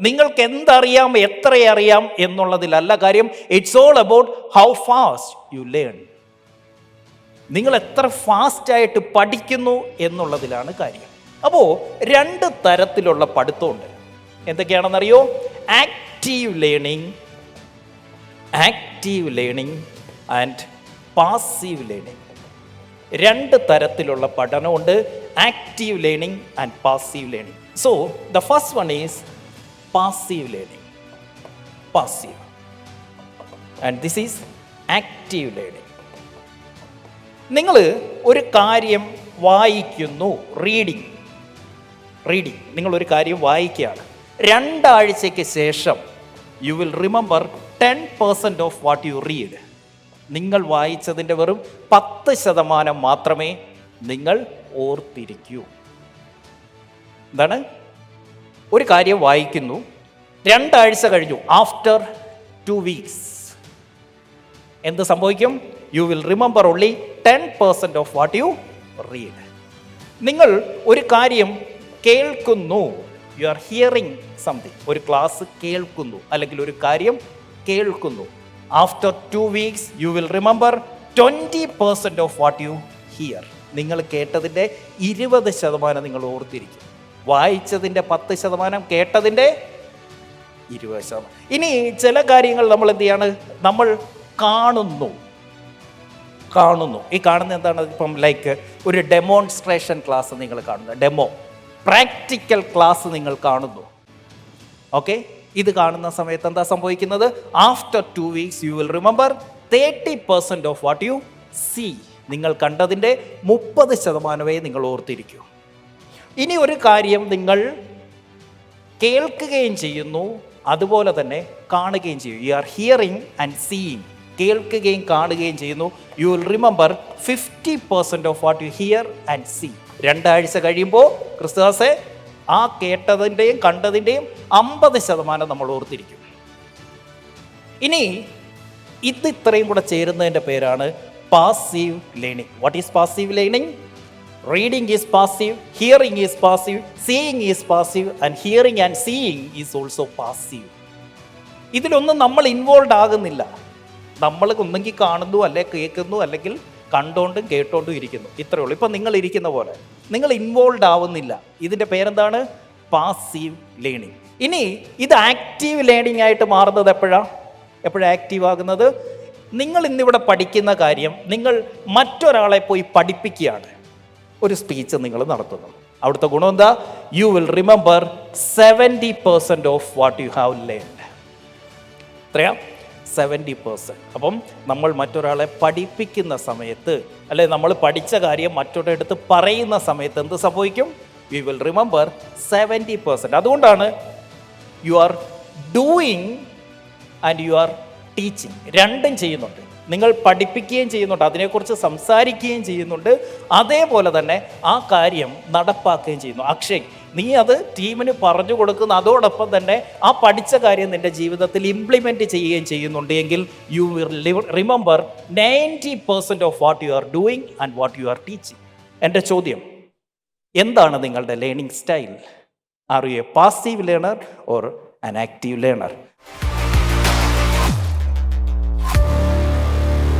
നിങ്ങൾക്ക് എന്തറിയാം എത്ര അറിയാം എന്നുള്ളതിലല്ല കാര്യം it's all about how fast you learn നിങ്ങൾ എത്ര ഫാസ്റ്റായിട്ട് പഠിക്കുന്നു എന്നുള്ളതിലാണ് കാര്യം. അപ്പോൾ രണ്ട് തരത്തിലുള്ള പഠിത്തമുണ്ട്. എന്തൊക്കെയാണെന്നറിയോ? Active learning active learning and passive learning രണ്ട് തരത്തിലുള്ള പഠനമുണ്ട് active learning and passive learning so the first one is passive learning passive and this is active learning നിങ്ങൾ ഒരു കാര്യം വായിക്കുന്നു റീഡിങ് റീഡിങ് നിങ്ങളൊരു കാര്യം വായിക്കുകയാണ്. രണ്ടാഴ്ചയ്ക്ക് ശേഷം you will remember ten percent of what you read നിങ്ങൾ വായിച്ചതിന്റെ വെറും പത്ത് ശതമാനം മാത്രമേ നിങ്ങൾ ഓർത്തിരിക്കൂ. എന്താണ്? ഒരു കാര്യം വായിക്കുന്നു. രണ്ടാഴ്ച കഴിഞ്ഞു. ആഫ്റ്റർ ടു വീക്സ് എന്ത് സംഭവിക്കും? You will remember only ten percent of what you read നിങ്ങൾ ഒരു കാര്യം കേൾക്കുന്നു. യു ആർ ഹിയറിങ് സംതിങ് ഒരു ക്ലാസ് കേൾക്കുന്നു. അല്ലെങ്കിൽ ഒരു കാര്യം കേൾക്കുന്നു. After two weeks you will remember twenty percent of what you hear നിങ്ങൾ കേട്ടതിന്റെ ഇരുപത് ശതമാനം നിങ്ങൾ ഓർത്തിരിക്കും. വായിച്ചതിന്റെ പത്ത് ശതമാനം കേട്ടതിന്റെ ഇരുപത് ശതമാനം. ഇനി ചില കാര്യങ്ങൾ നമ്മൾ എന്ത് ചെയ്യാണ്? നമ്മൾ കാണുന്നു. കാണുന്നു. ഈ കാണുന്ന എന്താണ്? ഇപ്പം ലൈക്ക് ഒരു ഡെമോൺസ്ട്രേഷൻ ക്ലാസ് നിങ്ങൾ കാണുന്നു. ഡെമോ പ്രാക്ടിക്കൽ ക്ലാസ് നിങ്ങൾ കാണുന്നു. ഓക്കെ ഇത് കാണുന്ന സമയത്ത് എന്താ സംഭവിക്കുന്നത്? After two weeks you will remember thirty percent of what you see നിങ്ങൾ കണ്ടതിന്റെ മുപ്പത് ശതമാനമേ നിങ്ങൾ ഓർത്തിരിക്കൂ. ഇനി ഒരു കാര്യം നിങ്ങൾ കേൾക്കുകയും ചെയ്യുന്നു അതുപോലെ തന്നെ കാണുകയും ചെയ്യും. You are hearing and seeing കേൾക്കുകയും കാണുകയും ചെയ്യുന്നു. You will remember fifty percent of what you hear and see രണ്ടാഴ്ച കഴിയുമ്പോൾ ക്രിസ്തുദാസെ ആ കേട്ടതിന്റെയും കണ്ടതിന്റെയും അമ്പത് ശതമാനം നമ്മൾ ഓർത്തിരിക്കും. ഇനി ഇത് ഇത്രയും കൂടെ ചേരുന്നതിന്റെ പേരാണ് passive learning what is passive learning reading is passive hearing is passive seeing is passive and hearing and seeing is also passive ഇതിലൊന്നും നമ്മൾ ഇൻവോൾവ് ആകുന്നില്ല. നമ്മൾ ഒന്നെങ്കിൽ കാണുന്നു അല്ലെ കേൾക്കുന്നു അല്ലെങ്കിൽ കണ്ടോണ്ടും കേട്ടോണ്ടും ഇരിക്കുന്നു. ഇത്രയേ ഉള്ളൂ. ഇപ്പം നിങ്ങൾ ഇരിക്കുന്ന പോലെ. നിങ്ങൾ ഇൻവോൾവ് ആവുന്നില്ല. ഇതിന്റെ പേരെന്താണ്? പാസീവ് ലേണിംഗ് ഇനി ഇത് ആക്റ്റീവ് ലേണിംഗ് ആയിട്ട് മാറുന്നത് എപ്പോഴാണ് എപ്പോഴാണ് ആക്റ്റീവ് ആകുന്നത്? നിങ്ങൾ ഇന്നിവിടെ പഠിക്കുന്ന കാര്യം നിങ്ങൾ മറ്റൊരാളെ പോയി പഠിപ്പിക്കുകയാണ്. ഒരു സ്പീച്ച് നിങ്ങൾ നടത്തുന്നു. അവിടുത്തെ ഗുണം എന്താ? You will remember seventy percent of what you have learned എത്രയാ സെവന്റി പേഴ്സന്റ് അപ്പം നമ്മൾ മറ്റൊരാളെ പഠിപ്പിക്കുന്ന സമയത്ത് അല്ലെ നമ്മൾ പഠിച്ച കാര്യം മറ്റൊരു അടുത്ത് പറയുന്ന സമയത്ത് എന്ത് സംഭവിക്കും? You will remember seventy percent അതുകൊണ്ടാണ് you are doing and you are teaching രണ്ടും ചെയ്യുന്നുണ്ട്. നിങ്ങൾ പഠിപ്പിക്കുകയും ചെയ്യുന്നുണ്ട് അതിനെക്കുറിച്ച് സംസാരിക്കുകയും ചെയ്യുന്നുണ്ട് അതേപോലെ തന്നെ ആ കാര്യം നടപ്പാക്കുകയും ചെയ്യുന്നു. അക്ഷയ് നീ അത് ടീമിന് പറഞ്ഞു കൊടുക്കുന്ന അതോടൊപ്പം തന്നെ ആ പഠിച്ച കാര്യം നിന്റെ ജീവിതത്തിൽ ഇംപ്ലിമെന്റ് ചെയ്യുകയും ചെയ്യുന്നുണ്ട് എങ്കിൽ you will remember ninety percent of what you are doing and what you are teaching എന്റെ ചോദ്യം എന്താണ് നിങ്ങളുടെ learning style are you a passive learner or an active learner